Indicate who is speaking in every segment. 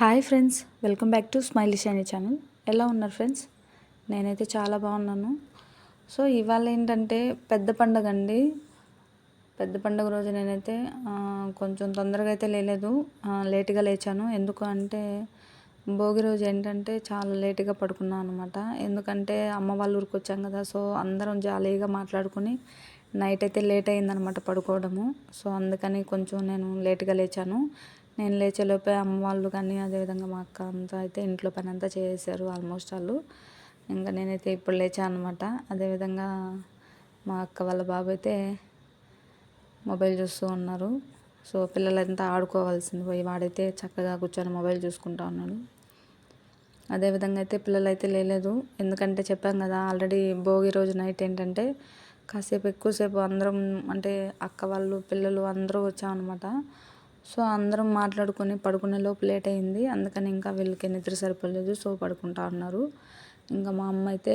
Speaker 1: Hi friends welcome back to స్మైలిష్ అనే channel ఎలా ఉన్నారు ఫ్రెండ్స్ నేనైతే చాలా బాగున్నాను. సో ఇవాళ ఏంటంటే పెద్ద పండగ అండి. పెద్ద పండగ రోజు నేనైతే కొంచెం తొందరగా అయితే లేలేదు. లేటుగా లేచాను. ఎందుకు అంటే భోగి రోజు ఏంటంటే చాలా లేటుగా పడుకున్నాను అనమాట ఎందుకంటే అమ్మ వాళ్ళ ఊరికి వచ్చాం కదా సో అందరం జాలీగా మాట్లాడుకుని నైట్ అయితే లేట్ అయిందనమాట పడుకోవడము. సో అందుకని కొంచెం నేను లేటుగా లేచాను. నేను లేచేలోపే అమ్మ వాళ్ళు కానీ అదేవిధంగా మా అక్క అంతా అయితే ఇంట్లో పని అంతా చేసేసారు ఆల్మోస్ట్ వాళ్ళు ఇంకా నేనైతే ఇప్పుడు లేచాను అనమాట అదేవిధంగా మా అక్క వాళ్ళ బాబు అయితే మొబైల్ చూస్తూ ఉన్నారు. సో పిల్లలంతా ఆడుకోవాల్సింది పోయి వాడైతే చక్కగా కూర్చొని మొబైల్ చూసుకుంటా ఉన్నాడు. అదేవిధంగా అయితే పిల్లలు అయితే లేలేదు. ఎందుకంటే చెప్పాం కదా ఆల్రెడీ భోగి రోజు నైట్ ఏంటంటే కాసేపు ఎక్కువసేపు అందరం అంటే అక్క వాళ్ళు పిల్లలు అందరూ వచ్చామన్నమాట. సో అందరం మాట్లాడుకొని పడుకునే లోపు లేట్ అయింది. అందుకని ఇంకా వీళ్ళకి నిద్ర సరిపోలేదు. సో పడుకుంటా ఉన్నారు ఇంకా మా అమ్మ అయితే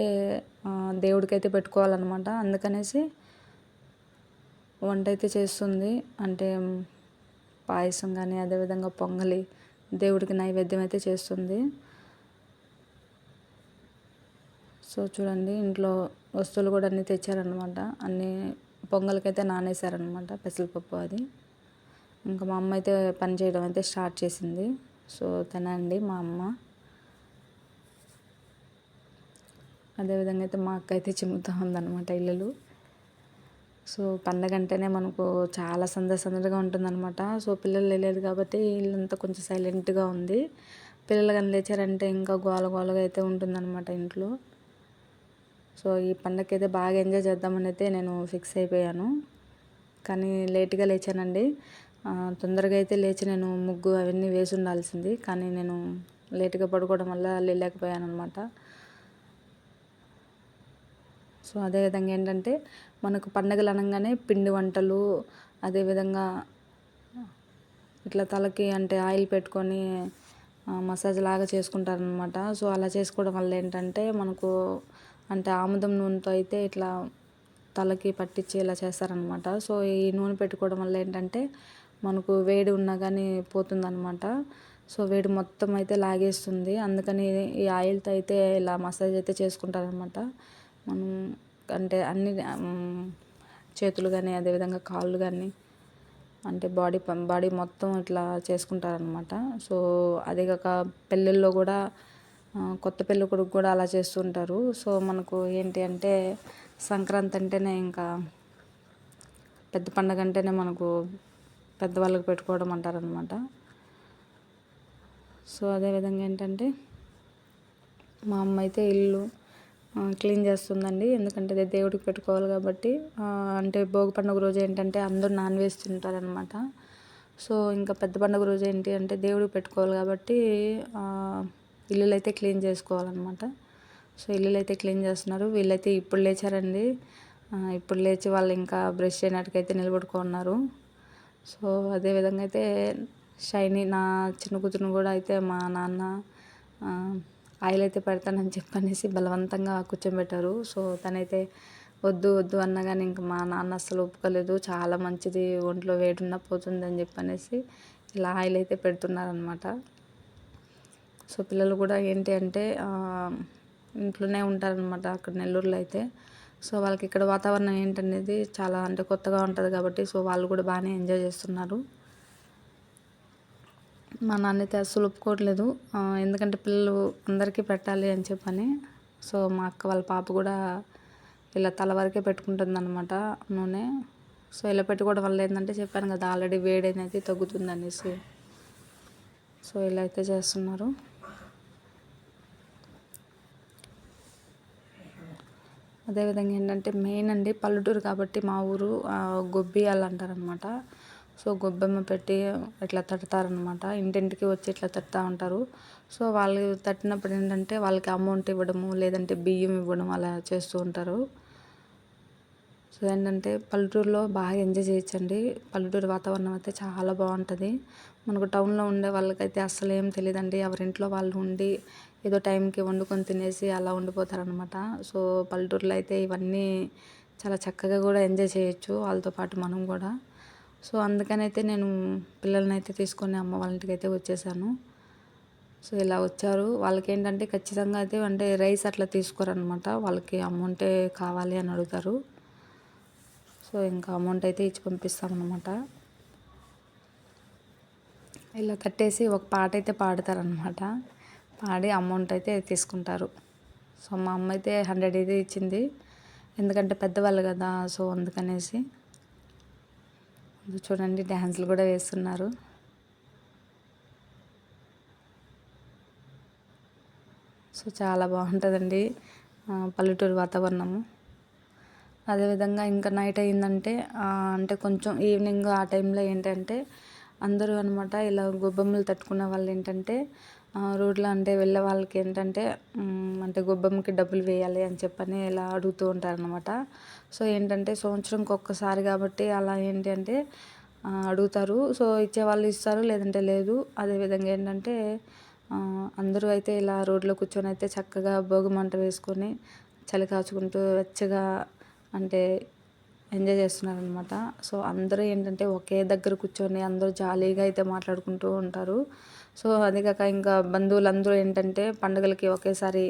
Speaker 1: దేవుడికైతే పెట్టుకోవాలన్నమాట. అందుకనేసి వంట అయితే చేస్తుంది. అంటే పాయసం కానీ అదేవిధంగా పొంగలి దేవుడికి నైవేద్యం అయితే చేస్తుంది. సో చూడండి ఇంట్లో వస్తువులు కూడా అన్నీ తెచ్చారనమాట అన్నీ పొంగల్కైతే నానేసారనమాట పెసరపప్పు అది. ఇంకా మా అమ్మ అయితే పని చేయడం అయితే స్టార్ట్ చేసింది. సో తనండి మా అమ్మ. అదేవిధంగా అయితే మా అక్క అయితే చిమ్ముతూ ఉందన్నమాట ఇల్లులు. సో పండగ అంటేనే మనకు చాలా సందడి సందడిగా ఉంటుందన్నమాట. సో పిల్లలు వెళ్ళలేదు కాబట్టి ఇల్లంతా కొంచెం సైలెంట్గా ఉంది. పిల్లలు కానీ లేచారంటే ఇంకా గోల గోలగా అయితే ఉంటుందన్నమాట ఇంట్లో. సో ఈ పండగకి అయితే బాగా ఎంజాయ్ చేద్దామని అయితే నేను ఫిక్స్ అయిపోయాను. కానీ లేట్గా లేచానండి. తొందరగా అయితే లేచి నేను ముగ్గు అవన్నీ వేసి ఉండాల్సింది. కానీ నేను లేట్గా పడుకోవడం వల్ల లేలేకపోయాను అనమాట సో అదేవిధంగా ఏంటంటే మనకు పండగలు అనగానే పిండి వంటలు అదేవిధంగా ఇట్లా తలకి అంటే ఆయిల్ పెట్టుకొని మసాజ్ లాగా చేసుకుంటారనమాట సో అలా చేసుకోవడం వల్ల ఏంటంటే మనకు అంటే ఆముదం నూనెతో అయితే ఇట్లా తలకి పట్టించి ఇలా చేస్తారనమాట సో ఈ నూనె పెట్టుకోవడం వల్ల ఏంటంటే మనకు వేడి ఉన్నా కానీ పోతుందన్నమాట. సో వేడి మొత్తం అయితే లాగేస్తుంది. అందుకని ఈ ఆయిల్తో అయితే ఇలా మసాజ్ అయితే చేసుకుంటారనమాట మనం అంటే అన్ని చేతులు కానీ అదేవిధంగా కాళ్ళు కానీ అంటే బాడీ పం- బాడీ మొత్తం ఇట్లా చేసుకుంటారనమాట సో అదే కాక పెళ్ళిళ్ళలో కూడా కొత్త పెళ్ళి కొడుకు కూడా అలా చేస్తుంటారు సో మనకు ఏంటి అంటే సంక్రాంతి అంటేనే ఇంకా పెద్ద పండగ అంటేనే మనకు పెద్దవాళ్ళకి పెట్టుకోవడం అంటారనమాట. సో అదేవిధంగా ఏంటంటే మా అమ్మ అయితే ఇల్లు క్లీన్ చేస్తుందండి. ఎందుకంటే దేవుడికి పెట్టుకోవాలి కాబట్టి అంటే భోగి పండుగ రోజు ఏంటంటే అందరూ నాన్ వెజ్ తింటారనమాట. సో ఇంకా పెద్ద పండుగ రోజు ఏంటి అంటే దేవుడికి పెట్టుకోవాలి కాబట్టి ఆ, ఇల్లులు అయితే క్లీన్ చేసుకోవాలన్నమాట సో ఇల్లులు అయితే క్లీన్ చేస్తున్నారు. వీళ్ళైతే ఇప్పుడు లేచారండి. ఇప్పుడు లేచి వాళ్ళు ఇంకా బ్రష్ చేయనట్టుకైతే నిలబడుకున్నారు సో అదే విధంగా అయితే షైనీ నా చిన్న కూతురుని కూడా అయితే మా నాన్న ఆయిల్ అయితే పెడతానని చెప్పనేసి బలవంతంగా కూర్చోబెట్టారు. సో తనైతే వద్దు వద్దు అన్నా కానీ ఇంకా మా నాన్న అస్సలు ఒప్పుకోలేదు. చాలా మంచిది ఒంట్లో వేడున్న పోతుందని చెప్పనేసి ఇలా ఆయిల్ అయితే పెడుతున్నారనమాట సో పిల్లలు కూడా ఏంటి అంటే ఇంట్లోనే ఉంటారనమాట అక్కడ నెల్లూరులో అయితే. సో వాళ్ళకి ఇక్కడ వాతావరణం ఏంటనేది చాలా అంటే కొత్తగా ఉంటుంది కాబట్టి సో వాళ్ళు కూడా బాగానే ఎంజాయ్ చేస్తున్నారు. మా నాన్న అయితే అస్సలు ఒప్పుకోవట్లేదు. ఎందుకంటే పిల్లలు అందరికీ పెట్టాలి అని చెప్పని. సో మా అక్క వాళ్ళ పాప కూడా ఇలా తల వరకే పెట్టుకుంటుంది అనమాట నూనె. సో ఇలా పెట్టుకోవడం వల్ల ఏంటంటే చెప్పాను కదా ఆల్రెడీ వేడి అనేది తగ్గుతుంది అనేసి సో ఇలా అయితే చేస్తున్నారు. అదేవిధంగా ఏంటంటే మెయిన్ అండి పల్లెటూరు కాబట్టి మా ఊరు గొబ్బియాలు అంటారనమాట సో గొబ్బెమ్మ పెట్టి ఇట్లా తడతారనమాట ఇంటింటికి వచ్చి ఇట్లా తడుతూ ఉంటారు. సో వాళ్ళు తట్టినప్పుడు ఏంటంటే వాళ్ళకి అమౌంట్ ఇవ్వడము లేదంటే బియ్యం ఇవ్వడం అలా చేస్తూ ఉంటారు. సో ఏంటంటే పల్లెటూరులో బాగా ఎంజాయ్ చేయొచ్చండి. పల్లెటూరు వాతావరణం అయితే చాలా బాగుంటుంది. మనకు టౌన్లో ఉండే వాళ్ళకైతే అస్సలు ఏం తెలియదండి ఎవరింట్లో వాళ్ళు ఉండి ఏదో టైంకి వండుకొని తినేసి అలా ఉండిపోతారనమాట సో పల్లెటూరులో అయితే ఇవన్నీ చాలా చక్కగా కూడా ఎంజాయ్ చేయొచ్చు వాళ్ళతో పాటు మనం కూడా. సో అందుకనైతే నేను పిల్లల్ని అయితే తీసుకొని అమ్మ వాళ్ళ ఇంటికి అయితే వచ్చేసాను. సో ఇలా వచ్చారు. వాళ్ళకి ఏంటంటే ఖచ్చితంగా అయితే అంటే రైస్ అట్లా తీసుకోరనమాట వాళ్ళకి అమౌంటే కావాలి అని అడుగుతారు. సో ఇంకా అమౌంట్ అయితే ఇచ్చి పంపిస్తామన్నమాట. ఇలా కట్టేసి ఒక పాట అయితే పాడతారనమాట పాడి అమౌంట్ అయితే తీసుకుంటారు. సో మా అమ్మ అయితే హండ్రెడ్ అయితే ఇచ్చింది. ఎందుకంటే పెద్దవాళ్ళు కదా సో అందుకనేసి చూడండి డ్యాన్సులు కూడా వేస్తున్నారు. సో చాలా బాగుంటుందండి పల్లెటూరు వాతావరణము. అదేవిధంగా ఇంకా నైట్ అయిందంటే అంటే కొంచెం ఈవినింగ్ ఆ టైంలో ఏంటంటే అందరూ అనమాట ఇలా గొబ్బెమ్మలు తట్టుకునే వాళ్ళు ఏంటంటే రోడ్లో అంటే వెళ్ళే వాళ్ళకి ఏంటంటే అంటే గొబ్బెమ్మకి డబ్బులు వేయాలి అని చెప్పని ఇలా అడుగుతూ ఉంటారనమాట సో ఏంటంటే సంవత్సరంకి ఒక్కసారి కాబట్టి అలా ఏంటి అంటే అడుగుతారు. సో ఇచ్చే వాళ్ళు ఇస్తారు లేదంటే లేదు. అదేవిధంగా ఏంటంటే అందరూ అయితే ఇలా రోడ్లో కూర్చొని అయితే చక్కగా భోగి మంట వేసుకొని చలి కాచుకుంటూ వెచ్చగా అంటే ఎంజాయ్ చేస్తున్నారనమాట సో అందరూ ఏంటంటే ఒకే దగ్గర కూర్చొని అందరూ జాలీగా అయితే మాట్లాడుకుంటూ ఉంటారు. సో అది కాక ఇంకా బంధువులందరూ ఏంటంటే పండుగలకి ఒకేసారి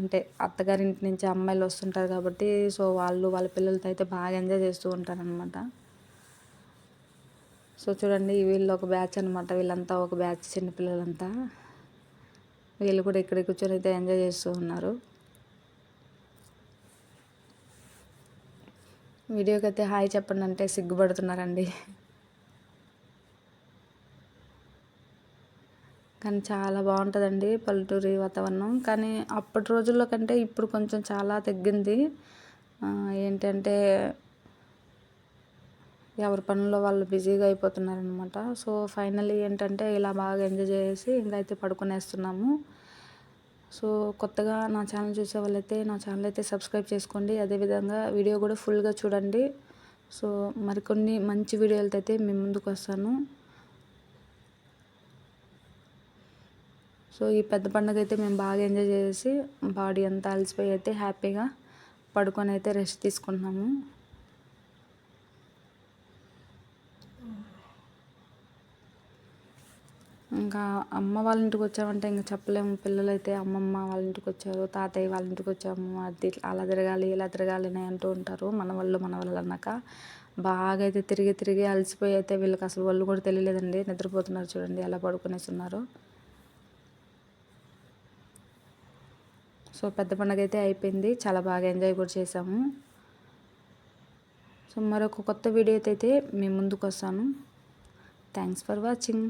Speaker 1: అంటే అత్తగారింటి నుంచి అమ్మాయిలు వస్తుంటారు కాబట్టి సో వాళ్ళు వాళ్ళ పిల్లలతో అయితే బాగా ఎంజాయ్ చేస్తూ ఉంటారనమాట సో చూడండి వీళ్ళు ఒక బ్యాచ్ అనమాట వీళ్ళంతా ఒక బ్యాచ్ చిన్నపిల్లలంతా వీళ్ళు కూడా ఇక్కడ కూర్చొని అయితే ఎంజాయ్ చేస్తూ ఉన్నారు. వీడియోకి అయితే హాయ్ చెప్పండి అంటే సిగ్గుపడుతున్నారండి. కానీ చాలా బాగుంటుందండి పల్లెటూరి వాతావరణం. కానీ అప్పటి రోజుల్లో కంటే ఇప్పుడు కొంచెం చాలా తగ్గింది. ఏంటంటే ఎవరి పనుల్లో వాళ్ళు బిజీగా అయిపోతున్నారనమాట సో ఫైనల్లీ ఏంటంటే ఇలా బాగా ఎంజాయ్ చేసి ఇంకైతే పడుకునేస్తున్నాము. సో కొత్తగా నా ఛానల్ చూసే వాళ్ళైతే నా ఛానల్ అయితే సబ్స్క్రైబ్ చేసుకోండి. అదేవిధంగా వీడియో కూడా ఫుల్గా చూడండి. సో మరికొన్ని మంచి వీడియోలతో అయితే మేము ముందుకు వస్తాను. సో ఈ పెద్ద పండుగ అయితే మేము బాగా ఎంజాయ్ చేసి బాడీ అంతా అలసిపోయి అయితే హ్యాపీగా పడుకొని అయితే రెస్ట్ తీసుకుంటున్నాము. ఇంకా అమ్మ వాళ్ళ ఇంటికి వచ్చామంటే ఇంకా చెప్పలేము. పిల్లలైతే అమ్మమ్మ వాళ్ళ ఇంటికి వచ్చారు తాతయ్య వాళ్ళ ఇంటికి వచ్చాము. అది అలా తిరగాలి ఇలా తిరగాలి అని అంటూ ఉంటారు. మన వాళ్ళు మన వాళ్ళు అన్నాక బాగా అయితే తిరిగి తిరిగి అలసిపోయి అయితే వీళ్ళకి అసలు వాళ్ళు కూడా తెలియలేదండి. నిద్రపోతున్నారు చూడండి ఎలా పడుకునేస్తున్నారు సో పెద్ద పండుగ అయితే అయిపోయింది. చాలా బాగా ఎంజాయ్ కూడా చేసాము సో మరొక కొత్త వీడియో అయితే మేము ముందుకు వస్తాను. Thanks for watching